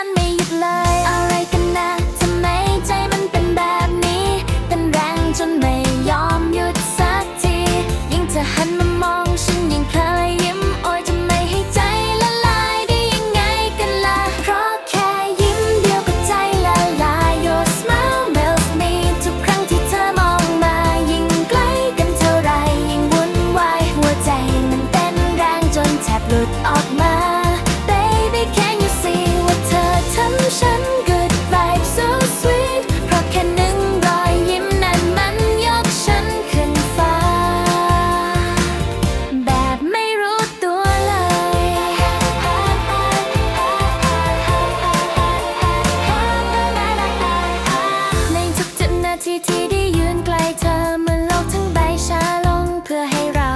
ฉันสั่นไม่หยุดเลย ทีที่ได้ยืนใกลเธอเมื่อโลกทั้งใบช้าลง เพื่อให้เรา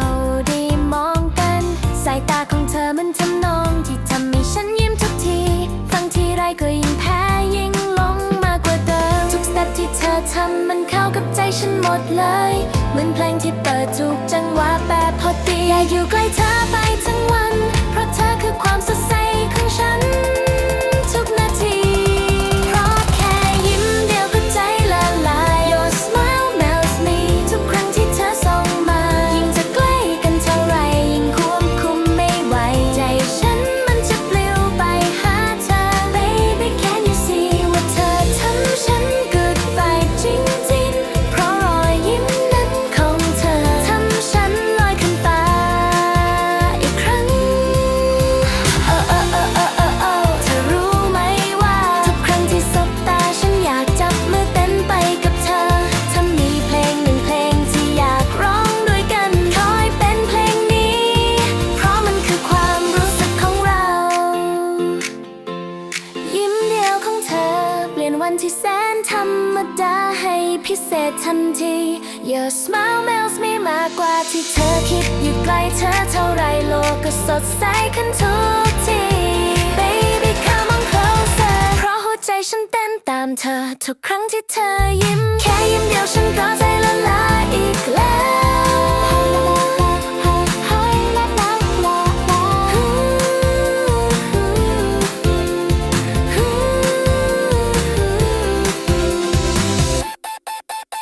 ได้มองกัน สายตาของเธอมันทำนอง ที่ทำให้ฉันยิ้มทุกที ฟังทีไรก็ยิ่งแพ้ยิ่งหลงมากกว่าเดิม ทุกสเต็ปที่เธอทำมันเข้ากับใจฉันหมดเลย เหมือนเพลงที่เปิดถูกจังหวะแบบพอดีอยากอยู่ใกล้เธอไปทั้งวัน วันที่แสนธรรมดาให้พิเศษทันที Your smile melts me มากกว่าที่เธอคิดอยู่ไกลเธอเท่าไรโลกก็สดใสขึ้นทุกที Baby come on closer เพราะหัวใจฉันเต้นตามเธอ ทุกครั้งที่เธอยิ้ม แค่ยิ้มเดียวฉันก็ใจละลายอีกแล